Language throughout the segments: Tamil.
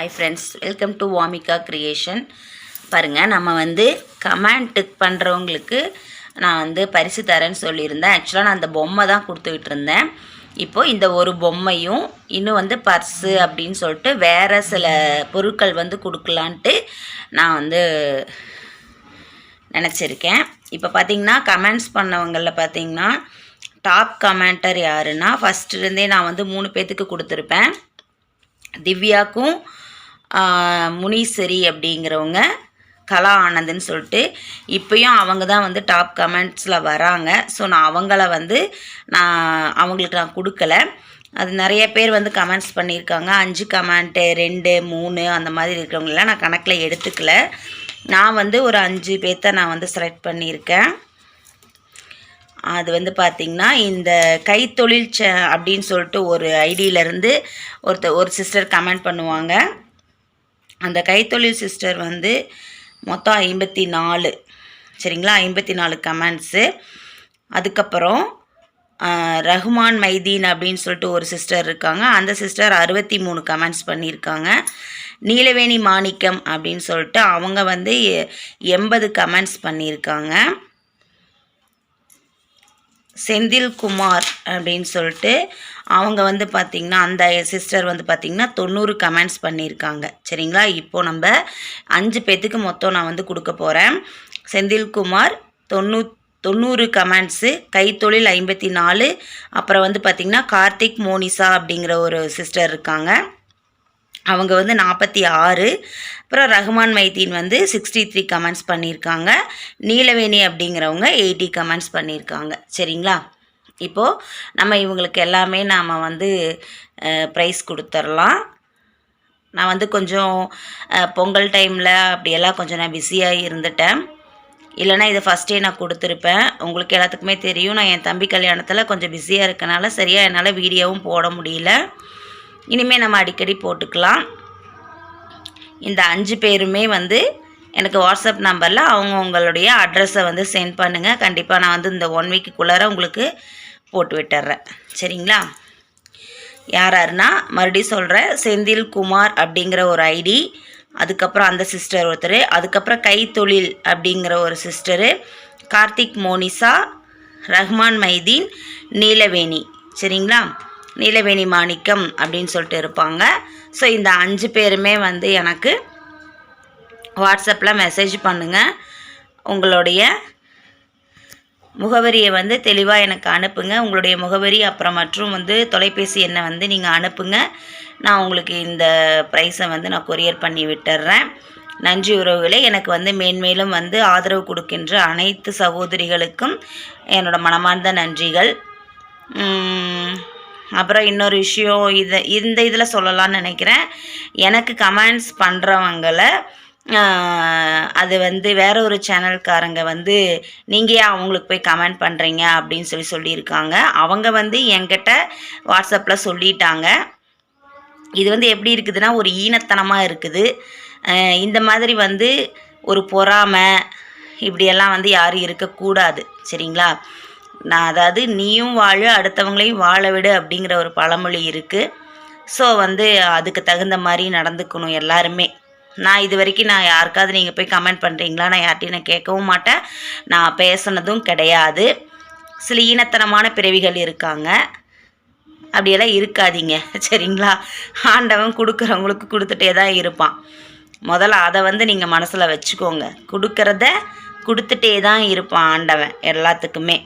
Hi friends welcome to Vamika creation பாருங்கள் நம்ம வந்து கமெண்ட் பண்ணுறவங்களுக்கு நான் வந்து பரிசு தரேன்னு சொல்லியிருந்தேன். ஆக்சுவலாக நான் அந்த பொம்மை தான் கொடுத்துக்கிட்டு இருந்தேன் இப்போது இந்த ஒரு பொம்மையும் இன்னும் வந்து பர்ஸு அப்படின்னு சொல்லிட்டு வேறு சில பொருட்கள் வந்து கொடுக்கலான்ட்டு நான் வந்து நினச்சிருக்கேன். இப்போ பார்த்தீங்கன்னா கமெண்ட்ஸ் பண்ணவங்களில் பார்த்தீங்கன்னா டாப் கமெண்டர் யாருன்னா ஃபஸ்ட்டுருந்தே நான் வந்து மூணு பேர்த்துக்கு கொடுத்துருப்பேன். திவ்யாக்கும் முனீஸ்வரி அப்படிங்கிறவங்க கலா ஆனந்துன்னு சொல்லிட்டு இப்போயும் அவங்க தான் வந்து டாப் கமெண்ட்ஸில் வராங்க. ஸோ நான் அவங்கள வந்து நான் அவங்களுக்கு நான் கொடுக்கல. அது நிறைய பேர் வந்து கமெண்ட்ஸ் பண்ணியிருக்காங்க. அஞ்சு கமெண்ட்டு ரெண்டு மூணு அந்த மாதிரி இருக்கிறவங்களெலாம் நான் கணக்கில் எடுத்துக்கல. நான் வந்து ஒரு அஞ்சு பேர்த்த நான் வந்து செலக்ட் பண்ணியிருக்கேன். அது வந்து பார்த்திங்கன்னா இந்த கைத்தொழில் ச அப்படின்னு சொல்லிட்டு ஒரு ஐடியிலேருந்து ஒருத்தர் ஒரு சிஸ்டர் கமெண்ட் பண்ணுவாங்க. அந்த கைத்தொழில் சிஸ்டர் வந்து மொத்தம் ஐம்பத்தி நாலு. சரிங்களா? ஐம்பத்தி நாலு கமெண்ட்ஸு அதுக்கப்புறம் ரஹ்மான் மைதீன் அப்படின்னு சொல்லிட்டு ஒரு சிஸ்டர் இருக்காங்க. அந்த சிஸ்டர் அறுபத்தி மூணு கமெண்ட்ஸ் பண்ணியிருக்காங்க. நீலவேணி மாணிக்கம் அப்படின்னு சொல்லிட்டு அவங்க வந்து எண்பது கமெண்ட்ஸ் பண்ணியிருக்காங்க. செந்தில் குமார் அப்படின்னு சொல்லிட்டு அவங்க வந்து பார்த்திங்கன்னா அந்த சிஸ்டர் வந்து பார்த்திங்கன்னா தொண்ணூறு கமெண்ட்ஸ் பண்ணியிருக்காங்க. சரிங்களா? இப்போது நம்ம அஞ்சு பேர்த்துக்கு மொத்தம் நான் வந்து கொடுக்க போகிறேன் செந்தில்குமார் தொண்ணூ தொண்ணூறு கமெண்ட்ஸு கைத்தொழில் ஐம்பத்தி நாலு அப்புறம் வந்து பார்த்திங்கன்னா கார்த்திக் மோனிசா அப்படிங்கிற ஒரு சிஸ்டர் இருக்காங்க. அவங்க வந்து நாற்பத்தி ஆறு. அப்புறம் ரஹ்மான் மைதீன் வந்து சிக்ஸ்டி த்ரீ கமெண்ட்ஸ் பண்ணியிருக்காங்க. நீலவேணி அப்படிங்கிறவங்க எயிட்டி கமெண்ட்ஸ் பண்ணியிருக்காங்க. சரிங்களா? இப்போது நம்ம இவங்களுக்கு எல்லாமே நாம் வந்து ப்ரைஸ் கொடுத்துர்லாம். நான் வந்து கொஞ்சம் பொங்கல் டைமில் அப்படியெல்லாம் கொஞ்சம் நான் பிஸியாக இருந்துட்டேன். இல்லைனா இதை ஃபஸ்ட்டே நான் கொடுத்துருப்பேன். உங்களுக்கு எல்லாத்துக்குமே தெரியும். நான் என் தம்பி கல்யாணத்தில் கொஞ்சம் பிஸியாக இருக்கனால சரியாக என்னால் வீடியோவும் போட முடியல. இனிமேல் நம்ம அடிக்கடி போட்டுக்கலாம். இந்த அஞ்சு பேருமே வந்து எனக்கு வாட்ஸ்அப் நம்பரில் அவங்கவுங்களுடைய அட்ரஸை வந்து சென்ட் பண்ணுங்கள் கண்டிப்பாக நான் வந்து இந்த ஒன் வீக்குக்குள்ளார உங்களுக்கு போட்டு விட்டுறேன். சரிங்களா? யார் யாருன்னா மறுபடியும் சொல்கிறேன் செந்தில் குமார் அப்படிங்கிற ஒரு ஐடி அதுக்கப்புறம் அந்த சிஸ்டர் ஒருத்தர் அதுக்கப்புறம் கைத்தொழில் அப்படிங்கிற ஒரு சிஸ்டரு கார்த்திக் மோனிசா ரஹ்மான் மைதீன் நீலவேணி. சரிங்களா? நீலவேணி மாணிக்கம் அப்படின்னு சொல்லிட்டு இருப்பாங்க. ஸோ இந்த அஞ்சு பேருமே வந்து எனக்கு வாட்ஸ்அப்பில் மெசேஜ் பண்ணுங்கள் உங்களுடைய முகவரியை வந்து தெளிவாக எனக்கு அனுப்புங்க. உங்களுடைய முகவரி அப்புறம் மற்றும் வந்து தொலைபேசி எண்ணை வந்து நீங்கள் அனுப்புங்க. நான் உங்களுக்கு இந்த ப்ரைஸை வந்து நான் கொரியர் பண்ணி விட்டுறேன். நன்றி உறவுகளே. எனக்கு வந்து மேன்மேலும் வந்து ஆதரவு கொடுக்கின்ற அனைத்து சகோதரிகளுக்கும் என்னோட மனமார்ந்த நன்றிகள். அப்புறம் இன்னொரு விஷயம் இதை இந்த இதில் சொல்லலாம்னு நினைக்கிறேன். எனக்கு கமெண்ட்ஸ் பண்ணுறவங்களை அது வந்து வேற ஒரு சேனல்காரங்க வந்து நீங்கள் ஏன் அவங்களுக்கு போய் கமெண்ட் பண்ணுறீங்க அப்படின்னு சொல்லி சொல்லியிருக்காங்க. அவங்க வந்து என்கிட்ட வாட்ஸ்அப்பில் சொல்லிட்டாங்க. இது வந்து எப்படி இருக்குதுன்னா ஒரு ஈனத்தனமாக இருக்குது. இந்த மாதிரி வந்து ஒரு பொறாமை இப்படியெல்லாம் வந்து யாரும் இருக்கக்கூடாது. சரிங்களா? நான் அதாவது நீயும் வாழு அடுத்தவங்களையும் வாழ விடு அப்படிங்கிற ஒரு பழமொழி இருக்குது ஸோ வந்து அதுக்கு தகுந்த மாதிரி நடந்துக்கணும் எல்லாருமே. நான் இது வரைக்கும் நான் யாருக்காவது நீங்கள் போய் கமெண்ட் பண்ணுறீங்களா நான் யார்ட்டையும் நான் கேட்கவும் மாட்டேன். நான் பேசுனதும் கிடையாது. சில ஈனத்தனமான பிறவிகள் இருக்காங்க. அப்படியெல்லாம் இருக்காதீங்க. சரிங்களா? ஆண்டவன் கொடுக்குறவங்களுக்கு கொடுத்துட்டே தான் இருப்பான். முதல்ல அதை வந்து நீங்கள் மனசில் வச்சுக்கோங்க. கொடுக்கறத கொடுத்துட்டே தான் இருப்பான் ஆண்டவன் எல்லாத்துக்குமே.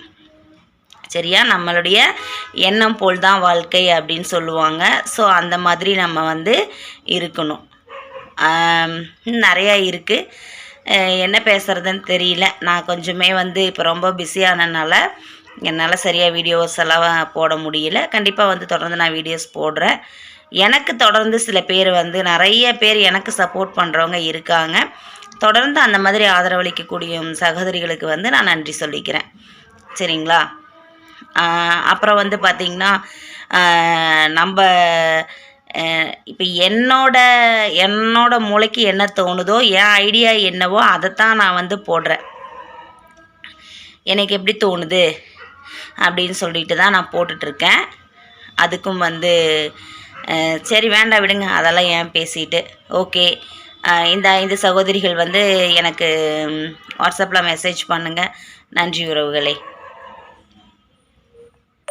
சரியா? நம்மளுடைய எண்ணம் போல் தான் வாழ்க்கை அப்படின்னு சொல்லுவாங்க. ஸோ அந்த மாதிரி நம்ம வந்து இருக்கணும். நிறையா இருக்குது என்ன பேசுகிறதுன்னு தெரியல. நான் கொஞ்சமே வந்து இப்போ ரொம்ப பிஸியானனால என்னால் சரியாக வீடியோஸ் எல்லாம் போட முடியல. கண்டிப்பாக வந்து தொடர்ந்து நான் வீடியோஸ் போடுறேன். எனக்கு தொடர்ந்து சில பேர் வந்து நிறைய பேர் எனக்கு சப்போர்ட் பண்ணுறவங்க இருக்காங்க. தொடர்ந்து அந்த மாதிரி ஆதரவளிக்கக்கூடிய சகோதரிகளுக்கு வந்து நான் நன்றி சொல்லிக்கிறேன். சரிங்களா? அப்புறம் வந்து பார்த்திங்கன்னா நம்ம இப்போ என்னோட என்னோட மூளைக்கு என்ன தோணுதோ என் ஐடியா என்னவோ அதைத்தான் நான் வந்து போடுறேன். எனக்கு எப்படி தோணுது அப்படின்னு சொல்லிட்டு தான் நான் போட்டுட்ருக்கேன். அதுக்கும் வந்து சரி வேண்டாம் விடுங்க அதெல்லாம் ஏன் பேசிட்டு. ஓகே. இந்த ஐந்து சகோதரிகள் வந்து எனக்கு வாட்ஸ்அப்பில் மெசேஜ் பண்ணுங்கள் நன்றி உறவுகளே.